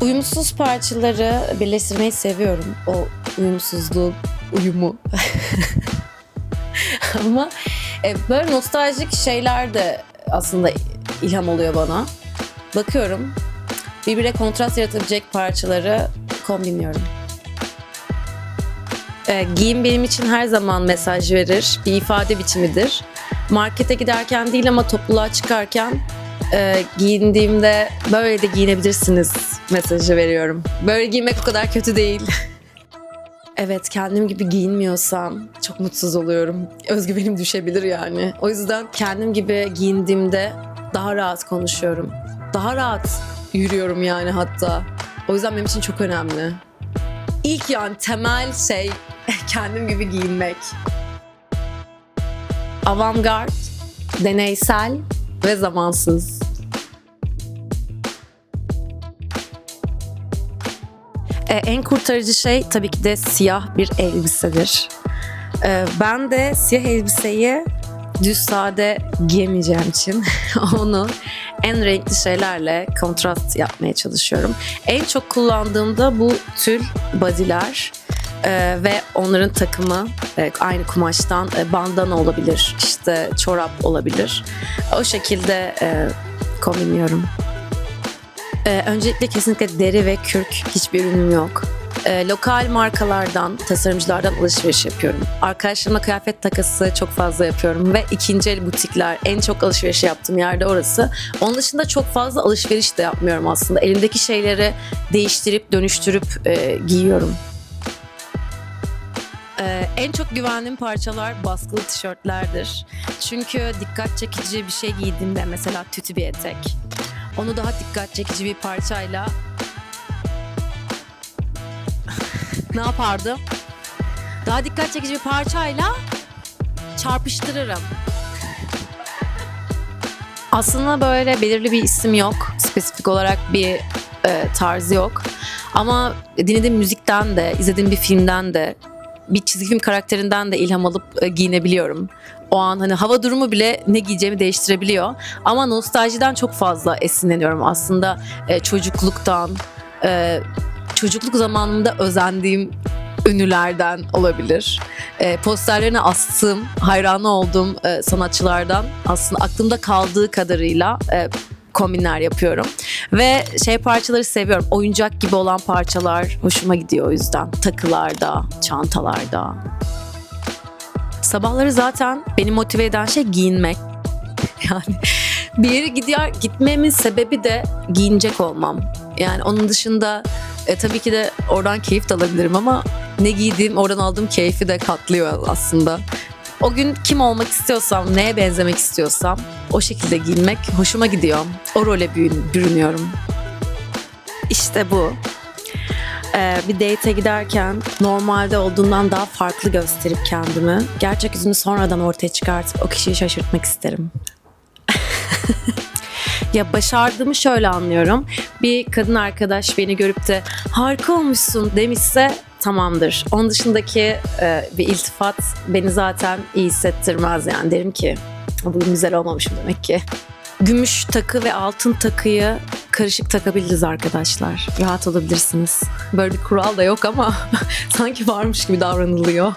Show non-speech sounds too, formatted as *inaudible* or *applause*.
Uyumsuz parçaları birleştirmeyi seviyorum. O uyumsuzluğu, uyumu. *laughs* Ama e, böyle nostaljik şeyler de aslında ilham oluyor bana. Bakıyorum, birbirine kontrast yaratabilecek parçaları kombinliyorum. E, giyim benim için her zaman mesaj verir, bir ifade biçimidir. Markete giderken değil ama topluluğa çıkarken e, giyindiğimde böyle de giyinebilirsiniz mesajı veriyorum. Böyle giymek o kadar kötü değil. *laughs* evet kendim gibi giyinmiyorsam çok mutsuz oluyorum. Özgüvenim düşebilir yani. O yüzden kendim gibi giyindiğimde daha rahat konuşuyorum. Daha rahat yürüyorum yani hatta. O yüzden benim için çok önemli. İlk yani temel şey *laughs* kendim gibi giyinmek. Avantgard, deneysel ve zamansız. Ee, en kurtarıcı şey tabii ki de siyah bir elbisedir. Ee, ben de siyah elbiseyi düz sade giyemeyeceğim için *laughs* onu en renkli şeylerle kontrast yapmaya çalışıyorum. En çok kullandığımda bu tül badiler ee, ve onların takımı e, aynı kumaştan e, bandana olabilir, işte çorap olabilir. O şekilde e, kombinliyorum. Ee, öncelikle kesinlikle deri ve kürk hiçbir ürünüm yok. Ee, lokal markalardan, tasarımcılardan alışveriş yapıyorum. Arkadaşlarımla kıyafet takası çok fazla yapıyorum ve ikinci el butikler en çok alışveriş yaptığım yerde orası. Onun dışında çok fazla alışveriş de yapmıyorum aslında. Elimdeki şeyleri değiştirip dönüştürüp e, giyiyorum. Ee, en çok güvendiğim parçalar baskılı tişörtlerdir. Çünkü dikkat çekici bir şey giydiğimde mesela tütü bir etek. Onu daha dikkat çekici bir parçayla *laughs* ne yapardım? Daha dikkat çekici bir parçayla çarpıştırırım. Aslında böyle belirli bir isim yok. Spesifik olarak bir e, tarzı yok. Ama dinlediğim müzikten de, izlediğim bir filmden de, bir çizgi film karakterinden de ilham alıp e, giyinebiliyorum. O an hani hava durumu bile ne giyeceğimi değiştirebiliyor. Ama nostaljiden çok fazla esinleniyorum aslında e, çocukluktan, e, çocukluk zamanımda özendiğim ünlülerden olabilir. E, posterlerine astığım, hayranı olduğum e, sanatçılardan aslında aklımda kaldığı kadarıyla e, kombinler yapıyorum. Ve şey parçaları seviyorum. Oyuncak gibi olan parçalar hoşuma gidiyor o yüzden. Takılarda, çantalarda. Sabahları zaten beni motive eden şey giyinmek. *laughs* Yani bir yere gidiyor, gitmemin sebebi de giyinecek olmam. Yani onun dışında e, tabii ki de oradan keyif de alabilirim ama ne giydiğim, oradan aldığım keyfi de katlıyor aslında. O gün kim olmak istiyorsam, neye benzemek istiyorsam o şekilde giyinmek hoşuma gidiyor. O role bürün- bürünüyorum. İşte bu. Ee, bir date'e giderken normalde olduğundan daha farklı gösterip kendimi gerçek yüzümü sonradan ortaya çıkartıp o kişiyi şaşırtmak isterim. *laughs* Ya başardığımı şöyle anlıyorum. Bir kadın arkadaş beni görüp de harika olmuşsun demişse tamamdır. Onun dışındaki e, bir iltifat beni zaten iyi hissettirmez yani. Derim ki bugün güzel olmamışım demek ki. Gümüş takı ve altın takıyı karışık takabiliriz arkadaşlar. Rahat olabilirsiniz. Böyle bir kural da yok ama *laughs* sanki varmış gibi davranılıyor.